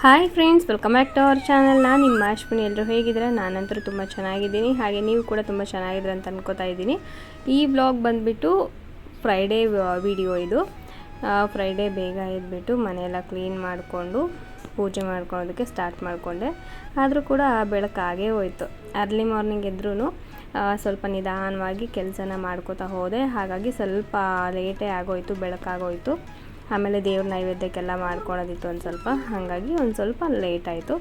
Hi friends welcome back to our channel ನಾನು ನಿಮ್ಮ ಅಶ್ವಿನಿ. ಎಲ್ಲರೂ ಹೇಗಿದ್ದೀರಾ? ನಾನಂತರೂ ತುಂಬ ಚೆನ್ನಾಗಿದ್ದೀನಿ. ಹಾಗೆ ನೀವು ಕೂಡ ತುಂಬ ಚೆನ್ನಾಗಿದ್ದೀರ ಅಂತ ಅನ್ಕೋತಾ ಇದ್ದೀನಿ. ಈ ಬ್ಲಾಗ್ ಬಂದುಬಿಟ್ಟು ಫ್ರೈಡೇ ವಿಡಿಯೋ ಇದು. ಫ್ರೈಡೇ ಬೇಗ ಎದ್ಬಿಟ್ಟು ಮನೆಯೆಲ್ಲ ಕ್ಲೀನ್ ಮಾಡಿಕೊಂಡು, ಪೂಜೆ ಮಾಡ್ಕೊಳೋದಕ್ಕೆ ಸ್ಟಾರ್ಟ್ ಮಾಡಿಕೊಂಡೆ. ಆದರೂ ಕೂಡ ಆ ಬೆಳಕಾಗೇ ಹೋಯಿತು. ಅರ್ಲಿ ಮಾರ್ನಿಂಗ್ ಎದ್ರೂ ಸ್ವಲ್ಪ ನಿಧಾನವಾಗಿ ಕೆಲಸನ ಮಾಡ್ಕೋತಾ ಹೋದೆ. ಹಾಗಾಗಿ ಸ್ವಲ್ಪ ಲೇಟೇ ಆಗೋಯಿತು, ಬೆಳಕಾಗೋಯಿತು. ಆಮೇಲೆ ದೇವ್ರ ನೈವೇದ್ಯಕ್ಕೆಲ್ಲ ಮಾಡ್ಕೊಳೋದಿತ್ತು ಒಂದು ಸ್ವಲ್ಪ. ಹಾಗಾಗಿ ಒಂದು ಸ್ವಲ್ಪ ಲೇಟ್ ಆಯಿತು.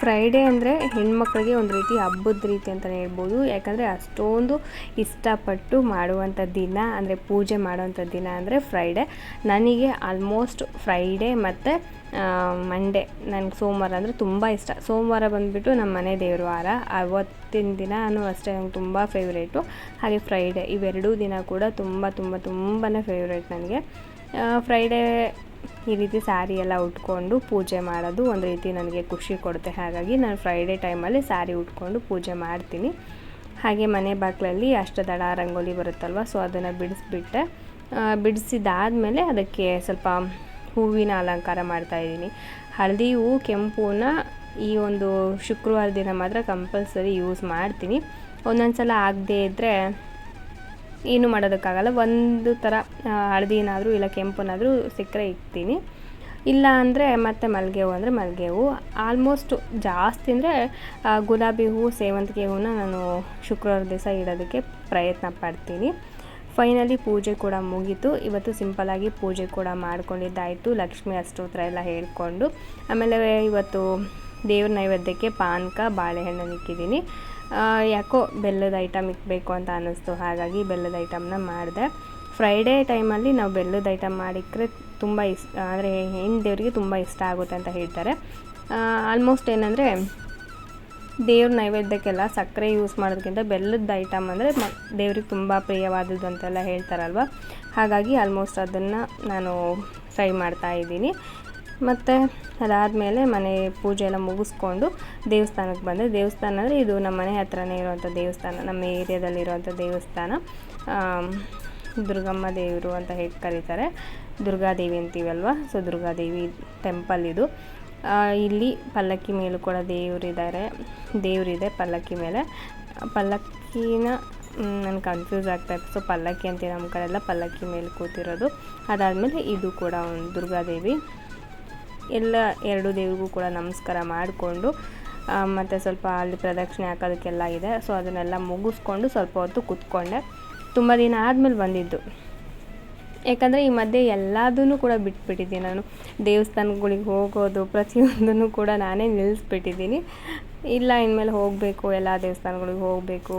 ಫ್ರೈಡೇ ಅಂದರೆ ಹೆಣ್ಮಕ್ಳಿಗೆ ಒಂದು ರೀತಿ ಹಬ್ಬದ ರೀತಿ ಅಂತಲೇ ಹೇಳ್ಬೋದು. ಯಾಕಂದರೆ ಅಷ್ಟೊಂದು ಇಷ್ಟಪಟ್ಟು ಮಾಡುವಂಥ ದಿನ ಅಂದರೆ ಪೂಜೆ ಮಾಡುವಂಥ ದಿನ ಅಂದರೆ ಫ್ರೈಡೇ ನನಗೆ ಆಲ್ಮೋಸ್ಟ್ ಫ್ರೈಡೇ ಮತ್ತು ಮಂಡೇ ನನಗೆ ಸೋಮವಾರ ಅಂದರೆ ತುಂಬ ಇಷ್ಟ. ಸೋಮವಾರ ಬಂದುಬಿಟ್ಟು ನಮ್ಮ ಮನೆ ದೇವ್ರ ವಾರ. ಅವತ್ತಿನ ದಿನವೂ ಅಷ್ಟೇ, ನಂಗೆ ತುಂಬ ಫೇವ್ರೇಟು ಹಾಗೆ ಫ್ರೈಡೇ ಇವೆರಡೂ ದಿನ ಕೂಡ ತುಂಬ ತುಂಬ ತುಂಬಾ ಫೇವ್ರೇಟ್ ನನಗೆ. ಫ್ರೈಡೇ ಈ ರೀತಿ ಸ್ಯಾರಿ ಎಲ್ಲ ಉಟ್ಕೊಂಡು ಪೂಜೆ ಮಾಡೋದು ಒಂದು ರೀತಿ ನನಗೆ ಖುಷಿ ಕೊಡುತ್ತೆ. ಹಾಗಾಗಿ ನಾನು ಫ್ರೈಡೇ ಟೈಮಲ್ಲಿ ಸ್ಯಾರಿ ಉಟ್ಕೊಂಡು ಪೂಜೆ ಮಾಡ್ತೀನಿ. ಹಾಗೆ ಮನೆ ಬಾಗಿಲಲ್ಲಿ ದಡ ರಂಗೋಲಿ ಬರುತ್ತಲ್ವ ಸೊ ಅದನ್ನು ಬಿಡಿಸ್ಬಿಟ್ಟೆ. ಬಿಡಿಸಿದಾದಮೇಲೆ ಅದಕ್ಕೆ ಸ್ವಲ್ಪ ಹೂವಿನ ಅಲಂಕಾರ ಮಾಡ್ತಾಯಿದ್ದೀನಿ ಹಳದಿ ಹೂವು ಕೆಂಪುನ ಈ ಒಂದು ಶುಕ್ರವಾರ ದಿನ ಮಾತ್ರ ಕಂಪಲ್ಸರಿ ಯೂಸ್ ಮಾಡ್ತೀನಿ. ಒಂದೊಂದು ಸಲ ಆಗದೇ ಇದ್ದರೆ ಏನು ಮಾಡೋದಕ್ಕಾಗಲ್ಲ, ಒಂದು ಥರ ಹಳದಿನಾದರೂ ಇಲ್ಲ ಕೆಂಪುನಾದರೂ ಸಿಕ್ಕರೆ ಇಕ್ತೀನಿ ಇಲ್ಲ ಅಂದರೆ ಮತ್ತೆ ಮಲ್ಲಿಗೆ ಹೂವು ಅಂದರೆ ಮಲ್ಲಿಗೆ ಹೂವು ಆಲ್ಮೋಸ್ಟ್ ಜಾಸ್ತಿ ಅಂದರೆ ಗುಲಾಬಿ ಹೂವು ಸೇವಂತಿಗೆ ಹೂವನ್ನ ನಾನು ಶುಕ್ರವಾರ ದಿವಸ ಇಡೋದಕ್ಕೆ ಪ್ರಯತ್ನ ಪಡ್ತೀನಿ. ಫೈನಲಿ ಪೂಜೆ ಕೂಡ ಮುಗೀತು. ಇವತ್ತು ಸಿಂಪಲಾಗಿ ಪೂಜೆ ಕೂಡ ಮಾಡ್ಕೊಂಡಿದ್ದಾಯಿತು. ಲಕ್ಷ್ಮಿ ಅಷ್ಟೋತ್ರ ಎಲ್ಲ ಹೇಳ್ಕೊಂಡು. ಆಮೇಲೆ ಇವತ್ತು ದೇವ್ರ ನೈವೇದ್ಯಕ್ಕೆ ಪಾನಕ, ಬಾಳೆಹಣ್ಣನ್ನು ಇಕ್ಕಿದ್ದೀನಿ. ಯಾಕೋ ಬೆಲ್ಲದ ಐಟಮ್ ಇಕ್ಕಬೇಕು ಅಂತ ಅನ್ನಿಸ್ತು. ಹಾಗಾಗಿ ಬೆಲ್ಲದ ಐಟಮ್ನ ಮಾಡಿದೆ. ಫ್ರೈಡೇ ಟೈಮಲ್ಲಿ ನಾವು ಬೆಲ್ಲದ ಐಟಮ್ ಮಾಡಿಕ್ರೆ ತುಂಬ ಇಷ್ಟ ಅಂದರೆ ಹೆಣ್ಣು ದೇವರಿಗೆ ತುಂಬ ಇಷ್ಟ ಆಗುತ್ತೆ ಅಂತ ಹೇಳ್ತಾರೆ. ಆಲ್ಮೋಸ್ಟ್ ಏನಂದರೆ ದೇವ್ರ ನೈವೇದ್ಯಕ್ಕೆಲ್ಲ ಸಕ್ಕರೆ ಯೂಸ್ ಮಾಡೋದಕ್ಕಿಂತ ಬೆಲ್ಲದ ಐಟಮ್ ಅಂದರೆ ಮ, ದೇವ್ರಿಗೆ ತುಂಬ ಪ್ರಿಯವಾದದ್ದು ಅಂತೆಲ್ಲ ಹೇಳ್ತಾರಲ್ವ? ಹಾಗಾಗಿ ಆಲ್ಮೋಸ್ಟ್ ಅದನ್ನು ನಾನು ಫ್ರೈ ಮಾಡ್ತಾ ಇದ್ದೀನಿ. ಮತ್ತು ಅದಾದಮೇಲೆ ಮನೆ ಪೂಜೆ ಎಲ್ಲ ಮುಗಿಸ್ಕೊಂಡು ದೇವಸ್ಥಾನಕ್ಕೆ ಬಂದೆ. ದೇವಸ್ಥಾನ ಅಂದರೆ ಇದು ನಮ್ಮ ಮನೆ ಹತ್ರನೇ ಇರುವಂಥ ದೇವಸ್ಥಾನ, ನಮ್ಮ ಏರಿಯಾದಲ್ಲಿರುವಂಥ ದೇವಸ್ಥಾನ. ದುರ್ಗಮ್ಮ ದೇವರು ಅಂತ ಹೇಗೆ ಕರೀತಾರೆ. ದುರ್ಗಾದೇವಿ ಅಂತೀವಲ್ವ? ಸೊ, ದುರ್ಗಾದೇವಿ ಟೆಂಪಲ್ ಇದು. ಇಲ್ಲಿ ಪಲ್ಲಕ್ಕಿ ಮೇಲೂ ಕೂಡ ದೇವರಿದ್ದಾರೆ. ದೇವರಿದೆ ಪಲ್ಲಕ್ಕಿ ಮೇಲೆ. ಪಲ್ಲಕ್ಕಿನ ನನಗೆ ಕನ್ಫ್ಯೂಸ್ ಆಗ್ತಾಯಿತ್ತು ಸೊ, ಪಲ್ಲಕ್ಕಿ ಅಂತೀವಿ ನಮ್ಮ ಕಡೆ ಎಲ್ಲ ಪಲ್ಲಕ್ಕಿ ಮೇಲೆ ಕೂತಿರೋದು. ಅದಾದಮೇಲೆ ಇದು ಕೂಡ ಒಂದು ದುರ್ಗಾದೇವಿ. ಎಲ್ಲ ಎರಡು ದೇವ್ರಿಗೂ ಕೂಡ ನಮಸ್ಕಾರ ಮಾಡಿಕೊಂಡು ಮತ್ತು ಸ್ವಲ್ಪ ಅಲ್ಲಿ ಪ್ರದಕ್ಷಿಣೆ ಹಾಕೋದಕ್ಕೆಲ್ಲ ಇದೆ. ಸೊ ಅದನ್ನೆಲ್ಲ ಮುಗಿಸ್ಕೊಂಡು ಸ್ವಲ್ಪ ಹೊತ್ತು ಕೂತ್ಕೊಂಡೆ. ತುಂಬ ದಿನ ಆದಮೇಲೆ ಬಂದಿದ್ದು. ಯಾಕಂದರೆ ಈ ಮಧ್ಯೆ ಎಲ್ಲದನ್ನು ಕೂಡ ಬಿಟ್ಬಿಟ್ಟಿದ್ದೀನಿ ನಾನು. ದೇವಸ್ಥಾನಗಳಿಗೆ ಹೋಗೋದು ಪ್ರತಿಯೊಂದನ್ನು ಕೂಡ ನಾನೇ ನಿಲ್ಲಿಸ್ಬಿಟ್ಟಿದ್ದೀನಿ. ಇಲ್ಲ, ಇನ್ಮೇಲೆ ಹೋಗಬೇಕು, ಎಲ್ಲ ದೇವಸ್ಥಾನಗಳಿಗೆ ಹೋಗಬೇಕು,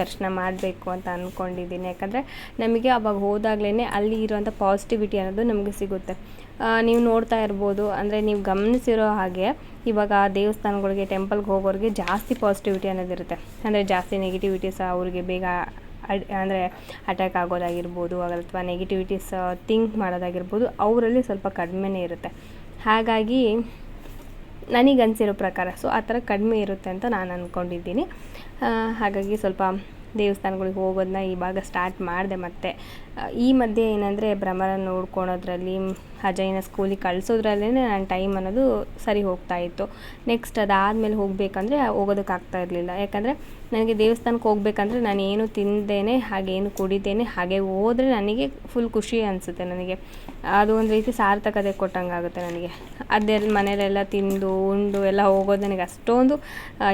ದರ್ಶನ ಮಾಡಬೇಕು ಅಂತ ಅಂದ್ಕೊಂಡಿದ್ದೀನಿ ಯಾಕಂದರೆ ನಮಗೆ ಅವಾಗ ಹೋದಾಗಲೇ ಅಲ್ಲಿ ಇರುವಂಥ ಪಾಸಿಟಿವಿಟಿ ಅನ್ನೋದು ನಮಗೆ ಸಿಗುತ್ತೆ. ನೀವು ನೋಡ್ತಾ ಇರ್ಬೋದು, ಅಂದರೆ ನೀವು ಗಮನಿಸಿರೋ ಹಾಗೆ ಇವಾಗ ದೇವಸ್ಥಾನಗಳಿಗೆ ಟೆಂಪಲ್ಗೆ ಹೋಗೋರಿಗೆ ಜಾಸ್ತಿ ಪಾಸಿಟಿವಿಟಿ ಅನ್ನೋದಿರುತ್ತೆ ಅಂದರೆ ಜಾಸ್ತಿ ನೆಗೆಟಿವಿಟೀಸ್ ಅವ್ರಿಗೆ ಬೇಗ ಅಡ್, ಅಂದರೆ ಅಟ್ಯಾಕ್ ಆಗೋದಾಗಿರ್ಬೋದು ಅಥವಾ ನೆಗೆಟಿವಿಟೀಸ್ ಥಿಂಕ್ ಮಾಡೋದಾಗಿರ್ಬೋದು, ಅವರಲ್ಲಿ ಸ್ವಲ್ಪ ಕಡಿಮೆನೇ ಇರುತ್ತೆ. ಹಾಗಾಗಿ ನನಗೆ ಅನಿಸಿರೋ ಪ್ರಕಾರ. ಸೊ ಆ ಥರ ಕಡಿಮೆ ಇರುತ್ತೆ ಅಂತ ನಾನು ಅಂದ್ಕೊಂಡಿದ್ದೀನಿ ಹಾಗಾಗಿ ಸ್ವಲ್ಪ ದೇವಸ್ಥಾನಗಳಿಗೆ ಹೋಗೋದನ್ನ ಇವಾಗ ಸ್ಟಾರ್ಟ್ ಮಾಡಿದೆ ಮತ್ತೆ. ಈ ಮಧ್ಯೆ ಏನಂದರೆ ಭ್ರಮರ ನೋಡ್ಕೊಳೋದ್ರಲ್ಲಿ ಅಜಯ್ನ ಸ್ಕೂಲಿಗೆ ಕಳಿಸೋದ್ರಲ್ಲೇ ನನ್ನ ಟೈಮ್ ಅನ್ನೋದು ಸರಿ ಹೋಗ್ತಾ ಇತ್ತು. ನೆಕ್ಸ್ಟ್ ಅದಾದಮೇಲೆ ಹೋಗಬೇಕಂದ್ರೆ ಹೋಗೋದಕ್ಕಾಗ್ತಾ ಇರಲಿಲ್ಲ. ಯಾಕಂದರೆ ನನಗೆ ದೇವಸ್ಥಾನಕ್ಕೆ ಹೋಗ್ಬೇಕಂದ್ರೆ ನಾನು ಏನು ತಿಂದೇನೆ, ಹಾಗೇನು ಕುಡಿತೇನೆ ಹಾಗೆ ಹೋದರೆ ನನಗೆ ಫುಲ್ ಖುಷಿ ಅನಿಸುತ್ತೆ ನನಗೆ. ಅದು ಒಂದು ರೀತಿ ಸಾರ್ಥಕತೆ ಕೊಟ್ಟಂಗೆ ಆಗುತ್ತೆ ನನಗೆ. ಅದೆಲ್ಲ ಮನೇಲೆಲ್ಲ ತಿಂದು, ಉಂಡು, ಎಲ್ಲ ಹೋಗೋದು ನನಗೆ ಅಷ್ಟೊಂದು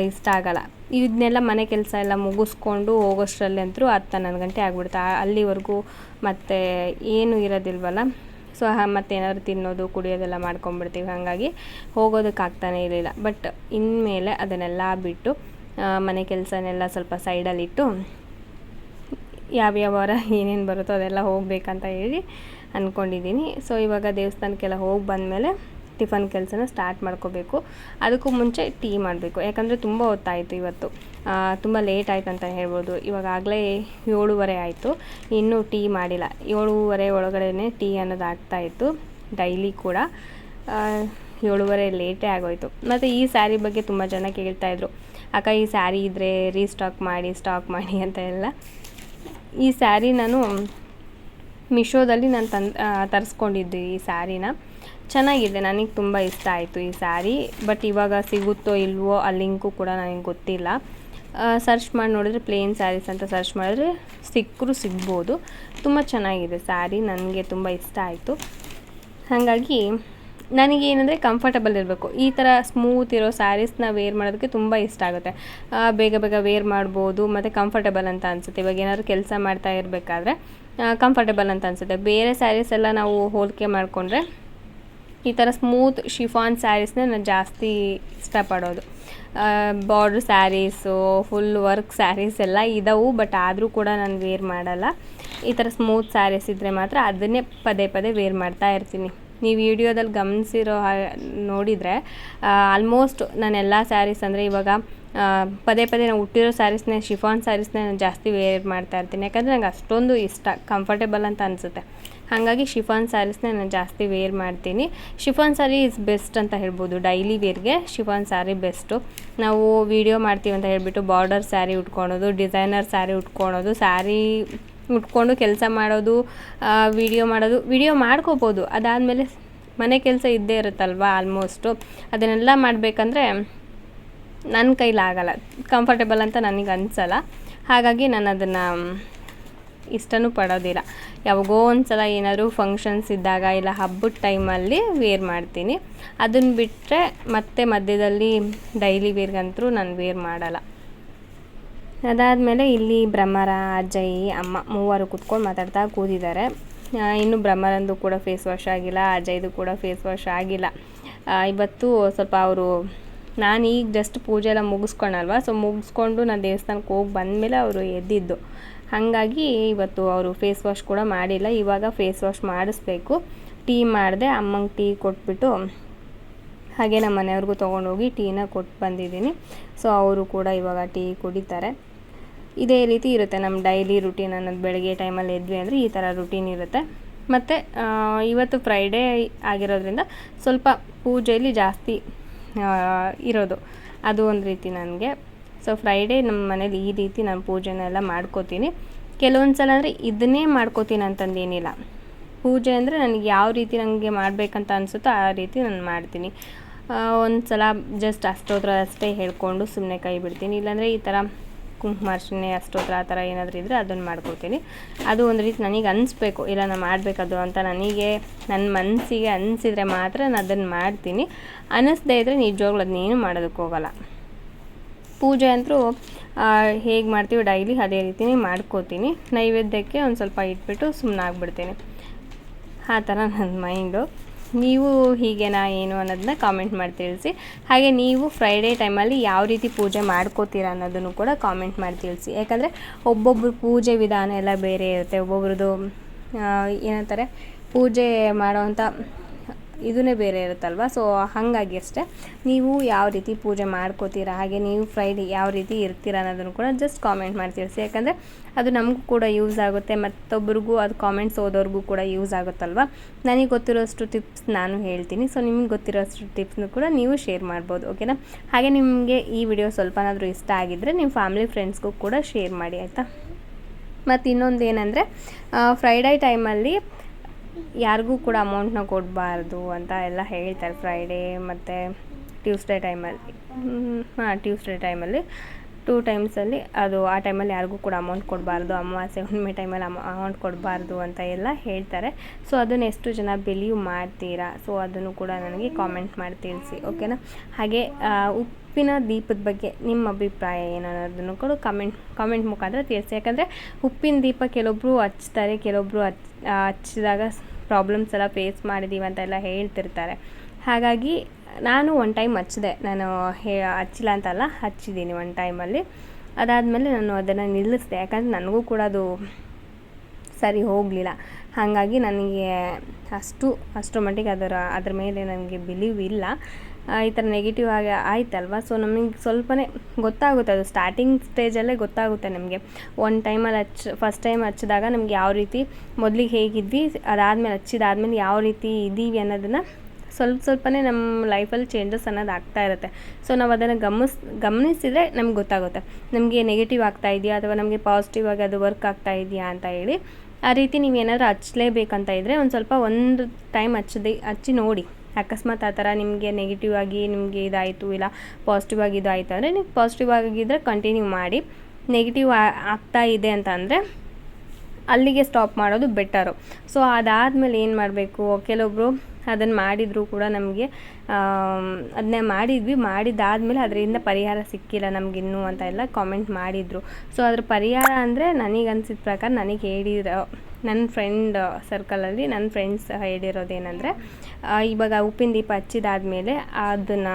ಇಷ್ಟ ಆಗಲ್ಲ. ಇದನ್ನೆಲ್ಲ ಮನೆ ಕೆಲಸ ಎಲ್ಲ ಮುಗಿಸ್ಕೊಂಡು ಹೋಗೋಷ್ಟರಲ್ಲಿ ಅಂತೂ ಹತ್ತು ಹನ್ನೊಂದು ಗಂಟೆ ಆಗಿಬಿಡುತ್ತೆ. ಅಲ್ಲಿವರೆಗೂ ಮತ್ತು ಏನು ಇರೋದಿಲ್ವಲ್ಲ? ಸೊ ಮತ್ತು ಏನಾದ್ರು ತಿನ್ನೋದು, ಕುಡಿಯೋದೆಲ್ಲ ಮಾಡ್ಕೊಂಡ್ಬಿಡ್ತೀವಿ ಹಾಗಾಗಿ ಹೋಗೋದಕ್ಕೆ ಇರಲಿಲ್ಲ. ಬಟ್ ಇನ್ಮೇಲೆ ಅದನ್ನೆಲ್ಲ ಬಿಟ್ಟು ಮನೆ ಕೆಲಸನೆಲ್ಲ ಸ್ವಲ್ಪ ಸೈಡಲ್ಲಿಟ್ಟು ಯಾವ್ಯಾವ ವಾರ ಏನೇನು ಬರುತ್ತೋ ಅದೆಲ್ಲ ಹೋಗಬೇಕಂತ ಹೇಳಿ ಅಂದ್ಕೊಂಡಿದ್ದೀನಿ ಸೊ, ಇವಾಗ ದೇವಸ್ಥಾನಕ್ಕೆಲ್ಲ ಹೋಗಿ ಬಂದಮೇಲೆ ಟಿಫನ್ ಕೆಲಸನ ಸ್ಟಾರ್ಟ್ ಮಾಡ್ಕೋಬೇಕು. ಅದಕ್ಕೂ ಮುಂಚೆ ಟೀ ಮಾಡಬೇಕು. ಯಾಕಂದರೆ ತುಂಬ ಹೊತ್ತಾಯಿತು ಇವತ್ತು. ತುಂಬ ಲೇಟ್ ಆಯಿತು ಅಂತ ಹೇಳ್ಬೋದು. ಇವಾಗಲೇ ಏಳುವರೆ ಆಯಿತು. ಇನ್ನೂ ಟೀ ಮಾಡಿಲ್ಲ. ಏಳುವರೆ ಒಳಗಡೆ ಟೀ ಅನ್ನೋದು ಆಗ್ತಾಯಿತ್ತು ಡೈಲಿ ಕೂಡ. ಏಳುವರೆ ಲೇಟೇ ಆಗೋಯಿತು. ಮತ್ತು ಈ ಸ್ಯಾರಿ ಬಗ್ಗೆ ತುಂಬ ಜನ ಕೇಳ್ತಾಯಿದ್ರು ಅಕ್ಕ, ಈ ಸ್ಯಾರಿ ಇದ್ದರೆ ರೀಸ್ಟಾಕ್ ಮಾಡಿ, ಸ್ಟಾಕ್ ಮಾಡಿ ಅಂತ ಎಲ್ಲ. ಈ ಸ್ಯಾರಿ ನಾನು ಮಿಶೋದಲ್ಲಿ ನಾನು ತಂದು ತರಿಸ್ಕೊಂಡಿದ್ದೆ ಈ ಸ್ಯಾರಿನ. ಚೆನ್ನಾಗಿದೆ, ನನಗೆ ತುಂಬ ಇಷ್ಟ ಆಯಿತು ಈ ಸ್ಯಾರಿ. ಬಟ್ ಇವಾಗ ಸಿಗುತ್ತೋ ಇಲ್ವೋ ಆ ಲಿಂಕು ಕೂಡ ನನಗೆ ಗೊತ್ತಿಲ್ಲ. ಸರ್ಚ್ ಮಾಡಿ ನೋಡಿದ್ರೆ ಪ್ಲೇನ್ ಸ್ಯಾರೀಸ್ ಅಂತ ಸರ್ಚ್ ಮಾಡಿದ್ರೆ ಸಿಕ್ಕರೂ ಸಿಗ್ಬೋದು. ತುಂಬ ಚೆನ್ನಾಗಿದೆ ಸ್ಯಾರಿ, ನನಗೆ ತುಂಬ ಇಷ್ಟ ಆಯಿತು. ಹಾಗಾಗಿ ನನಗೇನೆಂದರೆ ಕಂಫರ್ಟಬಲ್ ಇರಬೇಕು. ಈ ಥರ ಸ್ಮೂತ್ ಇರೋ ಸ್ಯಾರೀಸ್ನ ವೇರ್ ಮಾಡೋದಕ್ಕೆ ತುಂಬ ಇಷ್ಟ ಆಗುತ್ತೆ. ಬೇಗ ಬೇಗ ವೇರ್ ಮಾಡ್ಬೋದು, ಮತ್ತು ಕಂಫರ್ಟಬಲ್ ಅಂತ ಅನಿಸುತ್ತೆ. ಇವಾಗ ಏನಾದರೂ ಕೆಲಸ ಮಾಡ್ತಾ ಇರಬೇಕಾದ್ರೆ ಕಂಫರ್ಟಬಲ್ ಅಂತ ಅನಿಸುತ್ತೆ. ಬೇರೆ ಸ್ಯಾರೀಸ್ ಎಲ್ಲ ನಾವು ಹೋಲಿಕೆ ಮಾಡಿಕೊಂಡ್ರೆ ಈ ಥರ ಸ್ಮೂತ್ ಶಿಫಾನ್ ಸ್ಯಾರೀಸ್ನ ನಾನು ಜಾಸ್ತಿ ಇಷ್ಟಪಡೋದು. Border saris full work saris ಎಲ್ಲ ಇದಾವೆ ಬಟ್ ಆದರೂ ಕೂಡ ನಾನು ವೇರ್ ಮಾಡಲ್ಲ. ಈ ಥರ ಸ್ಮೂತ್ ಸ್ಯಾರೀಸ್ ಇದ್ದರೆ ಮಾತ್ರ ಅದನ್ನೇ ಪದೇ ಪದೇ ವೇರ್ ಮಾಡ್ತಾ ಇರ್ತೀನಿ. ನೀವು ವಿಡಿಯೋದಲ್ಲಿ ಗಮನಿಸಿರೋ ನೋಡಿದರೆ ಆಲ್ಮೋಸ್ಟ್ ನಾನು ಎಲ್ಲ ಸ್ಯಾರೀಸ್ ಅಂದರೆ ಇವಾಗ ಪದೇ ಪದೇ ನಾನು ಹುಟ್ಟಿರೋ ಸ್ಯಾರೀಸ್ನೇ ಶಿಫಾನ್ ಸ್ಯಾರೀಸ್ನೇ ನಾನು ಜಾಸ್ತಿ ವೇರ್ ಮಾಡ್ತಾ ಇರ್ತೀನಿ. ಯಾಕಂದರೆ ನಂಗೆ ಅಷ್ಟೊಂದು ಇಷ್ಟ ಕಂಫರ್ಟೇಬಲ್ ಅಂತ ಅನಿಸುತ್ತೆ. ಹಾಗಾಗಿ ಶಿಫಾನ್ ಸ್ಯಾರೀಸ್ನೇ ನಾನು ಜಾಸ್ತಿ ವೇರ್ ಮಾಡ್ತೀನಿ. ಶಿಫಾನ್ ಸ್ಯಾರಿ ಇಸ್ ಬೆಸ್ಟ್ ಅಂತ ಹೇಳ್ಬೋದು. ಡೈಲಿ ವೇರ್ಗೆ ಶಿಫಾನ್ ಸ್ಯಾರಿ ಬೆಸ್ಟು ನಾವು ವಿಡಿಯೋ ಮಾಡ್ತೀವಿ ಅಂತ ಹೇಳಿಬಿಟ್ಟು ಬಾರ್ಡರ್ ಸ್ಯಾರಿ ಉಟ್ಕೊಳೋದು ಡಿಸೈನರ್ ಸ್ಯಾರಿ ಉಟ್ಕೊಳೋದು ಸ್ಯಾರಿ ಉಟ್ಕೊಂಡು ಕೆಲಸ ಮಾಡೋದು ವಿಡಿಯೋ ಮಾಡೋದು ವಿಡಿಯೋ ಮಾಡ್ಕೋಬೋದು. ಅದಾದಮೇಲೆ ಮನೆ ಕೆಲಸ ಇದ್ದೇ ಇರುತ್ತಲ್ವ ಆಲ್ಮೋಸ್ಟು ಅದನ್ನೆಲ್ಲ ಮಾಡಬೇಕಂದ್ರೆ ನನ್ನ ಕೈಲಾಗಲ್ಲ. ಕಂಫರ್ಟೇಬಲ್ ಅಂತ ನನಗೆ ಅನಿಸಲ್ಲ ಹಾಗಾಗಿ ನಾನು ಅದನ್ನು ಇಷ್ಟನೂ ಪಡೋದಿಲ್ಲ. ಯಾವಾಗೋ ಒಂದು ಸಲ ಏನಾದರೂ ಫಂಕ್ಷನ್ಸ್ ಇದ್ದಾಗ ಇಲ್ಲ ಹಬ್ಬದ ಟೈಮಲ್ಲಿ ವೇರ್ ಮಾಡ್ತೀನಿ. ಅದನ್ನು ಬಿಟ್ಟರೆ ಮತ್ತೆ ಮಧ್ಯದಲ್ಲಿ ಡೈಲಿ ವೇರ್ಗಂತೂ ನಾನು ವೇರ್ ಮಾಡಲ್ಲ. ಅದಾದಮೇಲೆ ಇಲ್ಲಿ ಬ್ರಹ್ಮರ ಅಜ್ಜಯ್ಯಿ ಅಮ್ಮ ಮೂವರು ಕುತ್ಕೊಂಡು ಮಾತಾಡ್ತಾ ಕೂತಿದ್ದಾರೆ. ಇನ್ನು ಬ್ರಹ್ಮರಂದು ಕೂಡ ಫೇಸ್ ವಾಶ್ ಆಗಿಲ್ಲ, ಅಜಯ್ದು ಕೂಡ ಫೇಸ್ ವಾಶ್ ಆಗಿಲ್ಲ. ಇವತ್ತು ಸ್ವಲ್ಪ ಅವರು, ನಾನು ಈಗ ಜಸ್ಟ್ ಪೂಜೆ ಎಲ್ಲ ಮುಗಿಸ್ಕೊಳಲ್ವ ಸೊ ಮುಗಿಸ್ಕೊಂಡು ನಾನು ದೇವಸ್ಥಾನಕ್ಕೆ ಹೋಗಿ ಬಂದಮೇಲೆ ಅವರು ಎದ್ದಿದ್ದು. ಹಾಗಾಗಿ ಇವತ್ತು ಅವರು ಫೇಸ್ ವಾಶ್ ಕೂಡ ಮಾಡಿಲ್ಲ. ಇವಾಗ ಫೇಸ್ ವಾಶ್ ಮಾಡಿಸ್ಬೇಕು. ಟೀ ಮಾಡಿದೆ ಅಮ್ಮಂಗೆ ಟೀ ಕೊಟ್ಬಿಟ್ಟು ಹಾಗೆ ನಮ್ಮ ಮನೆಯವ್ರಿಗೂ ತೊಗೊಂಡೋಗಿ ಟೀನ ಕೊಟ್ಟು ಬಂದಿದ್ದೀನಿ. ಸೊ ಅವರು ಕೂಡ ಇವಾಗ ಟೀ ಕುಡಿತಾರೆ. ಇದೇ ರೀತಿ ಇರುತ್ತೆ ನಮ್ಮ ಡೈಲಿ ರುಟೀನ್ ಅನ್ನೋದು. ಬೆಳಗ್ಗೆ ಟೈಮಲ್ಲಿ ಎದ್ವಿ ಅಂದರೆ ಈ ಥರ ರುಟೀನ್ ಇರುತ್ತೆ. ಮತ್ತು ಇವತ್ತು ಫ್ರೈಡೇ ಆಗಿರೋದ್ರಿಂದ ಸ್ವಲ್ಪ ಪೂಜೆಯಲ್ಲಿ ಜಾಸ್ತಿ ಇರೋದು. ಅದು ಒಂದು ರೀತಿ ನನಗೆ. ಸೊ ಫ್ರೈಡೇ ನಮ್ಮ ಮನೇಲಿ ಈ ರೀತಿ ನಾನು ಪೂಜೆನೆಲ್ಲ ಮಾಡ್ಕೋತೀನಿ. ಕೆಲವೊಂದು ಸಲ ಅಂದರೆ ಇದನ್ನೇ ಮಾಡ್ಕೋತೀನಿ ಅಂತಂದೇನಿಲ್ಲ ಪೂಜೆ ಅಂದರೆ ನನಗೆ ಯಾವ ರೀತಿ ನನಗೆ ಮಾಡಬೇಕಂತ ಅನಿಸುತ್ತೋ ಆ ರೀತಿ ನಾನು ಮಾಡ್ತೀನಿ. ಒಂದು ಸಲ ಜಸ್ಟ್ ಅಷ್ಟೋತ್ರ ಅಷ್ಟೇ ಹೇಳ್ಕೊಂಡು ಸುಮ್ಮನೆ ಕೈ ಬಿಡ್ತೀನಿ. ಇಲ್ಲಾಂದರೆ ಈ ಥರ ಕುಂಕುಮಾರ್ಚನೆ, ಅಷ್ಟೋತ್ರ ಆ ಥರ ಏನಾದರೂ ಇದ್ದರೆ ಅದನ್ನು ಮಾಡ್ಕೊತೀನಿ ಅದು ಒಂದು ರೀತಿ ನನಗೆ ಅನಿಸ್ಬೇಕು. ಇಲ್ಲ, ನಾನು ಮಾಡಬೇಕದು ಅಂತ ನನಗೆ ನನ್ನ ಮನಸ್ಸಿಗೆ ಅನಿಸಿದರೆ ಮಾತ್ರ ನಾನು ಅದನ್ನು ಮಾಡ್ತೀನಿ. ಅನ್ನಿಸ್ದೇ ಇದ್ದರೆ ನಿಜವಾಗ್ಲೂ ಅದನ್ನೇನು ಮಾಡೋದಕ್ಕೆ ಹೋಗಲ್ಲ ಪೂಜೆ ಅಂತೂ ಹೇಗೆ ಮಾಡ್ತೀವಿ ಡೈಲಿ ಅದೇ ರೀತಿನೇ ಮಾಡ್ಕೋತೀನಿ. ನೈವೇದ್ಯಕ್ಕೆ ಒಂದು ಸ್ವಲ್ಪ ಇಟ್ಬಿಟ್ಟು ಸುಮ್ಮನೆ ಆಗ್ಬಿಡ್ತೀನಿ. ಆ ಥರ ನನ್ನ ಮೈಂಡು. ನೀವು ಹೀಗೇನಾ, ಏನು ಅನ್ನೋದನ್ನ ಕಾಮೆಂಟ್ ಮಾಡಿ ತಿಳಿಸಿ. ಹಾಗೆ ನೀವು ಫ್ರೈಡೇ ಟೈಮಲ್ಲಿ ಯಾವ ರೀತಿ ಪೂಜೆ ಮಾಡ್ಕೋತೀರಾ ಅನ್ನೋದನ್ನು ಕೂಡ ಕಾಮೆಂಟ್ ಮಾಡಿ ತಿಳಿಸಿ. ಯಾಕಂದರೆ ಒಬ್ಬೊಬ್ಬರು ಪೂಜೆ ವಿಧಾನ ಎಲ್ಲ ಬೇರೆ ಇರುತ್ತೆ. ಒಬ್ಬೊಬ್ರದ್ದು ಏನಂತಾರೆ, ಪೂಜೆ ಮಾಡೋವಂಥ ಇದನ್ನೇ ಬೇರೆ ಇರುತ್ತಲ್ವ? ಸೊ ಹಾಗಾಗಿ ಅಷ್ಟೇ, ನೀವು ಯಾವ ರೀತಿ ಪೂಜೆ ಮಾಡ್ಕೋತೀರಾ, ಹಾಗೆ ನೀವು ಫ್ರೈಡೆ ಯಾವ ರೀತಿ ಇರ್ತೀರ ಅನ್ನೋದನ್ನು ಕೂಡ ಜಸ್ಟ್ ಕಾಮೆಂಟ್ ಮಾಡಿ ತಿಳಿಸಿ ಯಾಕಂದರೆ ಅದು ನಮಗೂ ಕೂಡ ಯೂಸ್ ಆಗುತ್ತೆ, ಮತ್ತೊಬ್ಬರಿಗೂ ಅದು ಕಾಮೆಂಟ್ಸ್ ಓದೋರಿಗೂ ಕೂಡ ಯೂಸ್ ಆಗುತ್ತಲ್ವ? ನನಗೆ ಗೊತ್ತಿರೋಷ್ಟು ಟಿಪ್ಸ್ ನಾನು ಹೇಳ್ತೀನಿ. ಸೊ ನಿಮ್ಗೆ ಗೊತ್ತಿರೋಷ್ಟು ಟಿಪ್ಸ್ನು ಕೂಡ ನೀವು ಶೇರ್ ಮಾಡ್ಬೋದು ಓಕೆನಾ ಹಾಗೆ ನಿಮಗೆ ಈ ವಿಡಿಯೋ ಸ್ವಲ್ಪನಾದರೂ ಇಷ್ಟ ಆಗಿದ್ದರೆ ನಿಮ್ಮ ಫ್ಯಾಮಿಲಿ ಫ್ರೆಂಡ್ಸ್ಗೂ ಕೂಡ ಶೇರ್ ಮಾಡಿ, ಆಯಿತಾ? ಮತ್ತು ಇನ್ನೊಂದು ಏನಂದರೆ ಫ್ರೈಡೇ ಟೈಮಲ್ಲಿ ಯಾರಿಗೂ ಕೂಡ ಅಮೌಂಟ್ನ ಕೊಡಬಾರ್ದು ಅಂತ ಎಲ್ಲ ಹೇಳ್ತಾರೆ ಫ್ರೈಡೇ ಮತ್ತು ಟ್ಯೂಸ್ಡೇ ಟೈಮಲ್ಲಿ ಹಾಂ ಟ್ಯೂಸ್ಡೇ ಟೈಮಲ್ಲಿ ಟೂ ಟೈಮ್ಸಲ್ಲಿ ಅದು ಆ ಟೈಮಲ್ಲಿ ಯಾರಿಗೂ ಕೂಡ ಅಮೌಂಟ್ ಕೊಡಬಾರ್ದು, ಅಮಾವಾಸ್ಯೆ, ಹುಣ್ಣಿಮೆ ಟೈಮಲ್ಲಿ ಅಮ ಅಮೌಂಟ್ ಕೊಡಬಾರ್ದು ಅಂತ ಎಲ್ಲ ಹೇಳ್ತಾರೆ. ಸೊ ಅದನ್ನು ಎಷ್ಟು ಜನ ಬಿಲೀವ್ ಮಾಡ್ತೀರಾ? ಸೊ ಅದನ್ನು ಕೂಡ ನನಗೆ ಕಾಮೆಂಟ್ ಮಾಡಿ ತಿಳಿಸಿ ಓಕೆನಾ ಹಾಗೆ ಉಪ್ಪಿನ ದೀಪದ ಬಗ್ಗೆ ನಿಮ್ಮ ಅಭಿಪ್ರಾಯ ಏನು ಅನ್ನೋದನ್ನು ಕೂಡ ಕಮೆಂಟ್ ಕಾಮೆಂಟ್ ಮುಖಾಂತರ ತಿಳಿಸಿ. ಯಾಕಂದರೆ ಉಪ್ಪಿನ ದೀಪ ಕೆಲವೊಬ್ಬರು ಹಚ್ತಾರೆ ಕೆಲವೊಬ್ಬರು ಹಚ್ ಹಚ್ಚಿದಾಗ ಪ್ರಾಬ್ಲಮ್ಸ್ ಎಲ್ಲ ಫೇಸ್ ಮಾಡಿದ್ದೀವಿ ಅಂತೆಲ್ಲ ಹೇಳ್ತಿರ್ತಾರೆ. ಹಾಗಾಗಿ ನಾನು ಒನ್ ಟೈಮ್ ಹಚ್ಚಿದೆ. ನಾನು ಹೇ, ಹಚ್ಚಿಲ್ಲ ಅಂತಲ್ಲ, ಹಚ್ಚಿದ್ದೀನಿ ಒನ್ ಟೈಮಲ್ಲಿ ಅದಾದಮೇಲೆ ನಾನು ಅದನ್ನು ನಿಲ್ಲಿಸಿದೆ. ಯಾಕಂದರೆ ನನಗೂ ಕೂಡ ಅದು ಸರಿ ಹೋಗಲಿಲ್ಲ. ಹಾಗಾಗಿ ನನಗೆ ಅಷ್ಟು ಅಷ್ಟರ ಮಟ್ಟಿಗೆ ಅದರ, ಅದ್ರ ಮೇಲೆ ನನಗೆ ಬಿಲೀವ್ ಇಲ್ಲ. ಈ ಥರ ನೆಗೆಟಿವ್ ಆಗಿ ಆಯ್ತಲ್ವ? ಸೊ ನಮಗೆ ಸ್ವಲ್ಪನೇ ಗೊತ್ತಾಗುತ್ತೆ. ಅದು ಸ್ಟಾರ್ಟಿಂಗ್ ಸ್ಟೇಜಲ್ಲೇ ಗೊತ್ತಾಗುತ್ತೆ ನಿಮಗೆ. ಒನ್ ಟೈಮಲ್ಲಿ ಹಚ್ ಫಸ್ಟ್ ಟೈಮ್ ಹಚ್ಚಿದಾಗ ನಮ್ಗೆ ಯಾವ ರೀತಿ, ಮೊದಲಿಗೆ ಹೇಗಿದ್ವಿ, ಅದಾದಮೇಲೆ ಹಚ್ಚಿದಾದ್ಮೇಲೆ ಯಾವ ರೀತಿ ಇದ್ದೀವಿ ಅನ್ನೋದನ್ನು ಸ್ವಲ್ಪ ಸ್ವಲ್ಪನೇ ನಮ್ಮ ಲೈಫಲ್ಲಿ ಚೇಂಜಸ್ ಅನ್ನೋದು ಆಗ್ತಾ ಇರುತ್ತೆ. ಸೊ ನಾವು ಅದನ್ನು ಗಮನಿಸ್, ಗಮನಿಸಿದರೆ ನಮ್ಗೆ ಗೊತ್ತಾಗುತ್ತೆ. ನಮಗೆ ನೆಗೆಟಿವ್ ಆಗ್ತಾ ಇದೆಯಾ ಅಥವಾ ನಮಗೆ ಪಾಸಿಟಿವ್ ಆಗಿ ಅದು ವರ್ಕ್ ಆಗ್ತಾ ಇದೆಯಾ ಅಂತ ಹೇಳಿ. ಆ ರೀತಿ ನೀವು ಏನಾದರೂ ಹಚ್ಚಲೇಬೇಕಂತ ಇದ್ದರೆ ಒಂದು ಸ್ವಲ್ಪ ಒಂದು ಟೈಮ್ ಹಚ್ಚದೆ ಹಚ್ಚಿ ನೋಡಿ. ಅಕಸ್ಮಾತ್ ಆ ಥರ ನಿಮಗೆ ನೆಗೆಟಿವ್ ಆಗಿ ನಿಮಗೆ ಇದಾಯಿತು ಇಲ್ಲ ಪಾಸಿಟಿವ್ ಆಗಿ ಇದಾಯಿತು ಅಂದರೆ ನೀವು ಪಾಸಿಟಿವ್ ಆಗಿದ್ದರೆ ಕಂಟಿನ್ಯೂ ಮಾಡಿ. ನೆಗೆಟಿವ್ ಆಗ್ತಾ ಇದೆ ಅಂತ ಅಂದರೆ ಅಲ್ಲಿಗೆ ಸ್ಟಾಪ್ ಮಾಡೋದು ಬೆಟರು ಸೊ ಅದಾದಮೇಲೆ ಏನು ಮಾಡಬೇಕು? ಕೆಲವೊಬ್ಬರು ಅದನ್ನು ಮಾಡಿದರೂ ಕೂಡ ನಮಗೆ ಅದನ್ನ ಮಾಡಿದ್ವಿ. ಮಾಡಿದ್ದಾದಮೇಲೆ ಅದರಿಂದ ಪರಿಹಾರ ಸಿಕ್ಕಿಲ್ಲ ನಮಗಿನ್ನೂ ಅಂತ ಎಲ್ಲ ಕಾಮೆಂಟ್ ಮಾಡಿದರು. ಸೊ ಅದ್ರ ಪರಿಹಾರ ಅಂದರೆ ನನಗೆ ಅನ್ಸಿದ ಪ್ರಕಾರ ನನಗೆ ಹೇಳಿರೋ ನನ್ನ ಫ್ರೆಂಡ್ ಸರ್ಕಲಲ್ಲಿ ನನ್ನ ಫ್ರೆಂಡ್ಸ್ ಹೇಳಿರೋದೇನೆಂದರೆ ಇವಾಗ ಉಪ್ಪಿನ ದೀಪ ಹಚ್ಚಿದಾದ್ಮೇಲೆ ಅದನ್ನು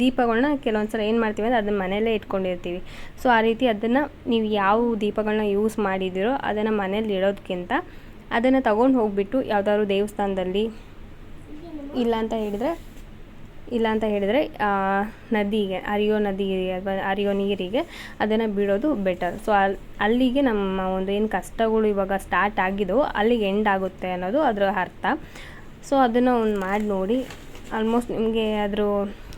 ದೀಪಗಳನ್ನ ಕೆಲವೊಂದು ಸಲ ಏನು ಮಾಡ್ತೀವಿ ಅಂದರೆ ಅದನ್ನ ಮನೆಯಲ್ಲೇ ಇಟ್ಕೊಂಡಿರ್ತೀವಿ. ಸೊ ಆ ರೀತಿ ಅದನ್ನು ನೀವು ಯಾವ ದೀಪಗಳನ್ನ ಯೂಸ್ ಮಾಡಿದ್ದೀರೋ ಅದನ್ನು ಮನೇಲಿ ಇಡೋದಕ್ಕಿಂತ ಅದನ್ನು ತಗೊಂಡು ಹೋಗಿಬಿಟ್ಟು ಯಾವುದಾದ್ರು ದೇವಸ್ಥಾನದಲ್ಲಿ ಇಲ್ಲ ಅಂತ ಹೇಳಿದರೆ ಇಲ್ಲ ಅಂತ ಹೇಳಿದರೆ ನದಿಗೆ ಹರಿಯೋ ನದಿ ಅಥವಾ ಹರಿಯೋ ನೀರಿಗೆ ಅದನ್ನು ಬಿಡೋದು ಬೆಟರ್ ಸೊ ಅಲ್ಲಿ ಅಲ್ಲಿಗೆ ನಮ್ಮ ಒಂದು ಏನು ಕಷ್ಟಗಳು ಇವಾಗ ಸ್ಟಾರ್ಟ್ ಆಗಿದೋ ಅಲ್ಲಿಗೆ ಎಂಡ್ ಆಗುತ್ತೆ ಅನ್ನೋದು ಅದರ ಅರ್ಥ. ಸೊ ಅದನ್ನು ಒಂದು ಮಾಡಿ ನೋಡಿ ಆಲ್ಮೋಸ್ಟ್ ನಿಮಗೆ ಅದ್ರ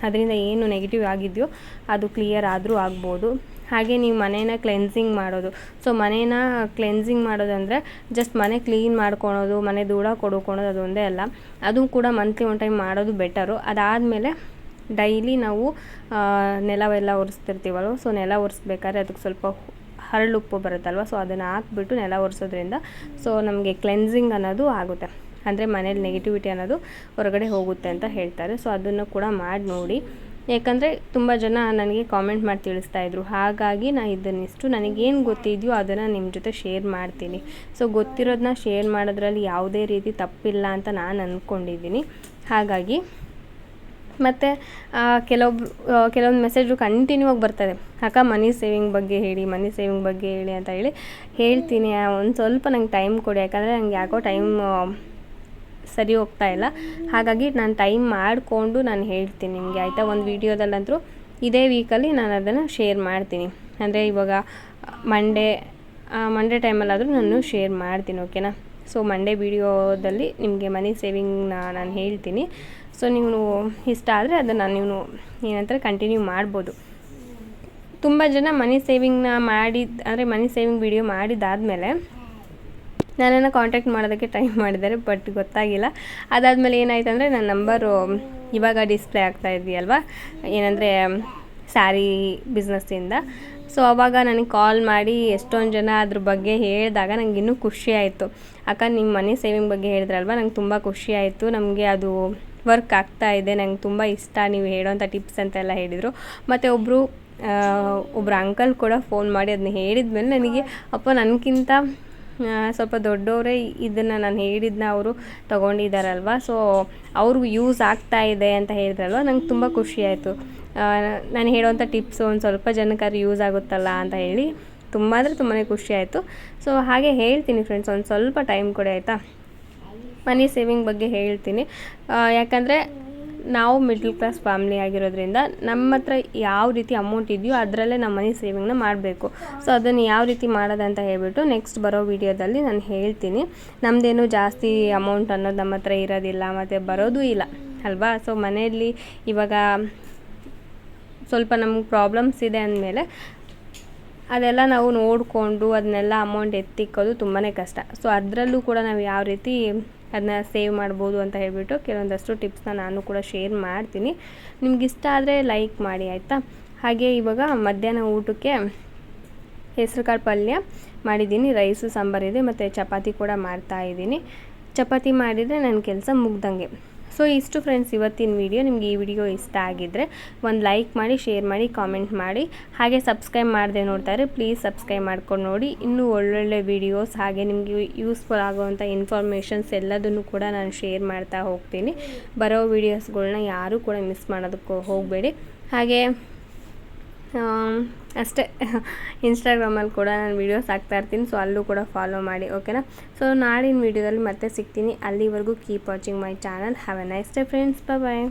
ಅದರಿಂದ ಏನು ನೆಗೆಟಿವ್ ಆಗಿದೆಯೋ ಅದು ಕ್ಲಿಯರ್ ಆದರೂ ಆಗ್ಬೋದು. ಹಾಗೆ ನೀವು ಮನೇನ ಕ್ಲೆನ್ಸಿಂಗ್ ಮಾಡೋದು. ಸೊ ಮನೇನ ಕ್ಲೆನ್ಸಿಂಗ್ ಮಾಡೋದಂದರೆ ಜಸ್ಟ್ ಮನೆ ಕ್ಲೀನ್ ಮಾಡ್ಕೊಳೋದು, ಮನೆ ದೂಡ ಕೊಡ್ಕೊಳೋದು ಅದು ಒಂದೇ ಅಲ್ಲ. ಅದು ಕೂಡ ಮಂತ್ಲಿ ಒನ್ ಟೈಮ್ ಮಾಡೋದು ಬೆಟರು ಅದಾದಮೇಲೆ ಡೈಲಿ ನಾವು ನೆಲವೆಲ್ಲ ಒರೆಸ್ತಿರ್ತೀವಲ್ವ? ಸೊ ನೆಲ ಒರೆಸ್ಬೇಕಾದ್ರೆ ಅದಕ್ಕೆ ಸ್ವಲ್ಪ ಹರಳುಪ್ಪು ಬರುತ್ತಲ್ವ? ಸೊ ಅದನ್ನು ಹಾಕ್ಬಿಟ್ಟು ನೆಲ ಒರೆಸೋದ್ರಿಂದ ಸೊ ನಮಗೆ ಕ್ಲೆನ್ಸಿಂಗ್ ಅನ್ನೋದು ಆಗುತ್ತೆ. ಅಂದರೆ ಮನೇಲಿ ನೆಗೆಟಿವಿಟಿ ಅನ್ನೋದು ಹೊರಗಡೆ ಹೋಗುತ್ತೆ ಅಂತ ಹೇಳ್ತಾರೆ. ಸೊ ಅದನ್ನು ಕೂಡ ಮಾಡಿ ನೋಡಿ. ಯಾಕಂದರೆ ತುಂಬ ಜನ ನನಗೆ ಕಾಮೆಂಟ್ ಮಾಡಿ ತಿಳಿಸ್ತಾ ಇದ್ರು. ಹಾಗಾಗಿ ನಾನು ಇದನ್ನಿಷ್ಟು ನನಗೇನು ಗೊತ್ತಿದೆಯೋ ಅದನ್ನು ನಿಮ್ಮ ಜೊತೆ ಶೇರ್ ಮಾಡ್ತೀನಿ. ಸೊ ಗೊತ್ತಿರೋದನ್ನ ಶೇರ್ ಮಾಡೋದ್ರಲ್ಲಿ ಯಾವುದೇ ರೀತಿ ತಪ್ಪಿಲ್ಲ ಅಂತ ನಾನು ಅಂದ್ಕೊಂಡಿದ್ದೀನಿ ಹಾಗಾಗಿ ಮತ್ತು ಕೆಲವೊಬ್ರು ಕೆಲವೊಂದು ಮೆಸೇಜು ಕಂಟಿನ್ಯೂ ಆಗಿ ಬರ್ತದೆ. ಅಕ್ಕ ಮನಿ ಸೇವಿಂಗ್ ಬಗ್ಗೆ ಹೇಳಿ ಮನಿ ಸೇವಿಂಗ್ ಬಗ್ಗೆ ಹೇಳಿ ಅಂತ ಹೇಳಿ ಹೇಳ್ತೀನಿ. ಒಂದು ಸ್ವಲ್ಪ ನಂಗೆ ಟೈಮ್ ಕೊಡಿ. ಯಾಕಂದರೆ ನಂಗೆ ಯಾಕೋ ಟೈಮ್ ಸರಿ ಹೋಗ್ತಾ ಇಲ್ಲ. ಹಾಗಾಗಿ ನಾನು ಟೈಮ್ ಮಾಡಿಕೊಂಡು ನಾನು ಹೇಳ್ತೀನಿ ನಿಮಗೆ, ಆಯಿತಾ? ಒಂದು ವೀಡಿಯೋದಲ್ಲಂತೂ ಇದೇ ವೀಕಲ್ಲಿ ನಾನು ಅದನ್ನು ಶೇರ್ ಮಾಡ್ತೀನಿ. ಅಂದರೆ ಇವಾಗ ಮಂಡೇ ಮಂಡೇ ಟೈಮಲ್ಲಾದರೂ ನಾನು ಶೇರ್ ಮಾಡ್ತೀನಿ ಓಕೆನಾ ಸೊ ಮಂಡೇ ವೀಡಿಯೋದಲ್ಲಿ ನಿಮಗೆ ಮನಿ ಸೇವಿಂಗ್ನ ನಾನು ಹೇಳ್ತೀನಿ. ಸೊ ನೀವು ಇಷ್ಟ ಆದರೆ ಅದನ್ನು ನೀವು ಏನಂತಾರೆ ಕಂಟಿನ್ಯೂ ಮಾಡ್ಬೋದು. ತುಂಬ ಜನ ಮನಿ ಸೇವಿಂಗ್ನ ಮಾಡಿದ, ಅಂದರೆ ಮನಿ ಸೇವಿಂಗ್ ವಿಡಿಯೋ ಮಾಡಿದ್ದಾದಮೇಲೆ ನನ್ನನ್ನು ಕಾಂಟ್ಯಾಕ್ಟ್ ಮಾಡೋದಕ್ಕೆ ಟ್ರೈ ಮಾಡಿದ್ದಾರೆ ಬಟ್ ಗೊತ್ತಾಗಿಲ್ಲ. ಅದಾದಮೇಲೆ ಏನಾಯ್ತು ಅಂದರೆ ನನ್ನ ನಂಬರು ಇವಾಗ ಡಿಸ್ಪ್ಲೇ ಆಗ್ತಾ ಇದೆಯಲ್ವಾ? ಏನಂದರೆ ಸ್ಯಾರಿ ಬಿಸ್ನೆಸ್ಸಿಂದ ಸೊ ಅವಾಗ ನನಗೆ ಕಾಲ್ ಮಾಡಿ ಎಷ್ಟೊಂದು ಜನ ಅದ್ರ ಬಗ್ಗೆ ಹೇಳಿದಾಗ ನನಗೆ ಇನ್ನೂ ಖುಷಿ ಆಯಿತು. ಅಕ್ಕ ನಿಮ್ಮ ಮನಿ ಸೇವಿಂಗ್ ಬಗ್ಗೆ ಹೇಳಿದ್ರಲ್ವ? ನಂಗೆ ತುಂಬ ಖುಷಿ ಆಯಿತು. ನಮಗೆ ಅದು ವರ್ಕ್ ಆಗ್ತಾ ಇದೆ. ನಂಗೆ ತುಂಬ ಇಷ್ಟ ನೀವು ಹೇಳೋಂಥ ಟಿಪ್ಸ್ ಅಂತೆಲ್ಲ ಹೇಳಿದರು. ಮತ್ತು ಒಬ್ಬರು ಒಬ್ಬರು ಅಂಕಲ್ ಕೂಡ ಫೋನ್ ಮಾಡಿ ಅದನ್ನ ಹೇಳಿದ ಮೇಲೆ ನನಗೆ, ಅಪ್ಪ ನನಗಿಂತ ಸ್ವಲ್ಪ ದೊಡ್ಡವರೇ ಇದನ್ನು ನಾನು ಹೇಳಿದ್ನ ಅವರು ತೊಗೊಂಡಿದ್ದಾರಲ್ವ ಸೊ ಅವ್ರಿಗೂ ಯೂಸ್ ಆಗ್ತಾ ಇದೆ ಅಂತ ಹೇಳಿದ್ರಲ್ವ? ನಂಗೆ ತುಂಬ ಖುಷಿ ಆಯಿತು. ನಾನು ಹೇಳುವಂಥ ಟಿಪ್ಸು ಒಂದು ಸ್ವಲ್ಪ ಜನಕ್ಕಾದ್ರೂ ಯೂಸ್ ಆಗುತ್ತಲ್ಲ ಅಂತ ಹೇಳಿ ತುಂಬ ಅಂದರೆ ತುಂಬಾ ಖುಷಿ ಆಯಿತು. ಸೊ ಹಾಗೆ ಹೇಳ್ತೀನಿ ಫ್ರೆಂಡ್ಸ್ ಒಂದು ಸ್ವಲ್ಪ ಟೈಮ್ ಕೊಡಿ ಆಯಿತಾ? ಮನಿ ಸೇವಿಂಗ್ ಬಗ್ಗೆ ಹೇಳ್ತೀನಿ. ಯಾಕಂದರೆ ನಾವು ಮಿಡ್ಲ್ ಕ್ಲಾಸ್ ಫ್ಯಾಮಿಲಿ ಆಗಿರೋದ್ರಿಂದ ನಮ್ಮ ಹತ್ರ ಯಾವ ರೀತಿ ಅಮೌಂಟ್ ಇದೆಯೋ ಅದರಲ್ಲೇ ನಮ್ಮ ಮನಿ ಸೇವಿಂಗ್ನ ಮಾಡಬೇಕು. ಸೊ ಅದನ್ನು ಯಾವ ರೀತಿ ಮಾಡೋದಂತ ಹೇಳ್ಬಿಟ್ಟು ನೆಕ್ಸ್ಟ್ ಬರೋ ವಿಡಿಯೋದಲ್ಲಿ ನಾನು ಹೇಳ್ತೀನಿ. ನಮ್ಮದೇನು ಜಾಸ್ತಿ ಅಮೌಂಟ್ ಅನ್ನೋದು ನಮ್ಮ ಹತ್ರ ಇರೋದಿಲ್ಲ, ಮತ್ತು ಬರೋದು ಇಲ್ಲ, ಅಲ್ವಾ? ಸೊ ಮನೆಯಲ್ಲಿ ಇವಾಗ ಸ್ವಲ್ಪ ನಮ್ಗೆ ಪ್ರಾಬ್ಲಮ್ಸ್ ಇದೆ ಅಂದಮೇಲೆ ಅದೆಲ್ಲ ನಾವು ನೋಡಿಕೊಂಡು ಅದನ್ನೆಲ್ಲ ಅಮೌಂಟ್ ಎತ್ತಿಕ್ಕೋದು ತುಂಬಾ ಕಷ್ಟ. ಸೊ ಅದರಲ್ಲೂ ಕೂಡ ನಾವು ಯಾವ ರೀತಿ ಅದನ್ನ ಸೇವ್ ಮಾಡ್ಬೋದು ಅಂತ ಹೇಳಿಬಿಟ್ಟು ಕೆಲವೊಂದಷ್ಟು ಟಿಪ್ಸ್ನ ನಾನು ಕೂಡ ಶೇರ್ ಮಾಡ್ತೀನಿ. ನಿಮ್ಗೆ ಇಷ್ಟ ಆದರೆ ಲೈಕ್ ಮಾಡಿ, ಆಯಿತಾ? ಹಾಗೆ ಇವಾಗ ಮಧ್ಯಾಹ್ನ ಊಟಕ್ಕೆ ಹೆಸರು ಕಾಳು ಪಲ್ಯ ಮಾಡಿದ್ದೀನಿ. ರೈಸು ಸಾಂಬಾರಿದೆ ಮತ್ತು ಚಪಾತಿ ಕೂಡ ಮಾಡ್ತಾ ಇದ್ದೀನಿ. ಚಪಾತಿ ಮಾಡಿದರೆ ನನ್ನ ಕೆಲಸ ಮುಗ್ದಂಗೆ. ಸೊ ಇಷ್ಟು ಫ್ರೆಂಡ್ಸ್ ಇವತ್ತಿನ ವಿಡಿಯೋ ನಿಮಗೆ ಈ ವಿಡಿಯೋ ಇಷ್ಟ ಆಗಿದ್ದರೆ ಒಂದು ಲೈಕ್ ಮಾಡಿ ಶೇರ್ ಮಾಡಿ ಕಾಮೆಂಟ್ ಮಾಡಿ. ಹಾಗೆ ಸಬ್ಸ್ಕ್ರೈಬ್ ಮಾಡದೆ ನೋಡ್ತಾರೆ ಪ್ಲೀಸ್ ಸಬ್ಸ್ಕ್ರೈಬ್ ಮಾಡ್ಕೊಂಡು ನೋಡಿ. ಇನ್ನೂ ಒಳ್ಳೊಳ್ಳೆ ವಿಡಿಯೋಸ್ ಹಾಗೆ ನಿಮಗೆ ಯೂಸ್ಫುಲ್ ಆಗುವಂಥ ಇನ್ಫಾರ್ಮೇಷನ್ಸ್ ಎಲ್ಲದನ್ನು ಕೂಡ ನಾನು ಶೇರ್ ಮಾಡ್ತಾ ಹೋಗ್ತೀನಿ. ಬರೋ ವೀಡಿಯೋಸ್ಗಳನ್ನ ಯಾರೂ ಕೂಡ ಮಿಸ್ ಮಾಡೋದಕ್ಕೆ ಹೋಗಬೇಡಿ. ಹಾಗೆ ಅಷ್ಟೇ. ಇನ್ಸ್ಟಾಗ್ರಾಮಲ್ಲಿ ಕೂಡ ನಾನು ವೀಡಿಯೋಸ್ ಹಾಕ್ತಾ ಇರ್ತೀನಿ ಸೊ ಅಲ್ಲೂ ಕೂಡ ಫಾಲೋ ಮಾಡಿ ಓಕೆನಾ ಸೊ ನಾಳಿನ ವೀಡಿಯೋದಲ್ಲಿ ಮತ್ತೆ ಸಿಗ್ತೀನಿ. ಅಲ್ಲಿವರೆಗೂ keep watching my channel have a nice day friends bye